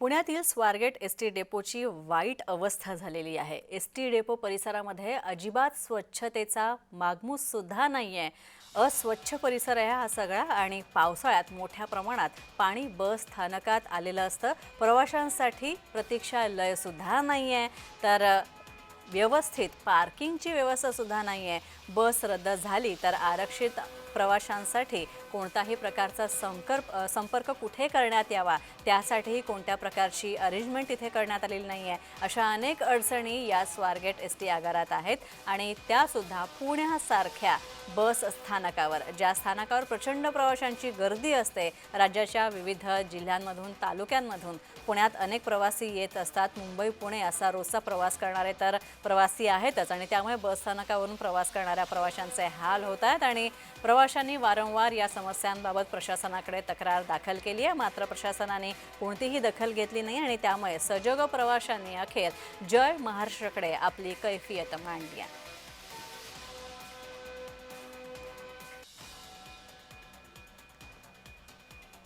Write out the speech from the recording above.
पुण्यातील Swargate S T डेपोची वाईट अवस्था झालेली आहे. एस टी डेपो परिसरामध्ये अजिबात स्वच्छतेचा मागमूससुद्धा नाही आहे अस्वच्छ परिसर आहे हा सगळा आणि पावसाळ्यात मोठ्या प्रमाणात पाणी बस स्थानकात आलेलं असतं. प्रवाशांसाठी प्रतीक्षालय लयसुद्धा नाही आहे तर व्यवस्थित. पार्किंगची व्यवस्था सुद्धा नाही आहे बस रद्द झाली तर आरक्षित प्रवाशांसाठी कोणताही प्रकारचा संकर्प संपर्क कुठे करण्यात यावा? त्यासाठीही कोणत्या प्रकारची अरेंजमेंट इथे करण्यात आलेली नाही आहे अशा अनेक अडचणी या स्वारगेट एस टी आगारात आहेत आणि त्यासुद्धा पुण्यासारख्या बस स्थानकावर ज्या स्थानकावर प्रचंड प्रवाशांची गर्दी असते राज्याच्या विविध जिल्ह्यांमधून तालुक्यांमधून पुण्यात अनेक प्रवासी येत असतात. मुंबई पुणे असा रोजचा प्रवास करणारे तर प्रवासी आहेतच आणि त्यामुळे बस स्थानकावरून प्रवास करणाऱ्या प्रवाशांचे हाल होत आहेत आणि प्रवाशांनी वारंवार या समस्यांबाबत प्रशासनाकडे तक्रार दाखल केली आहे. मात्र प्रशासनाने कोणतीही दखल घेतली नाही आणि त्यामुळे सजग प्रवाशांनी अखेर जय महाराष्ट्राकडे आपली कैफियत मांडली आहे.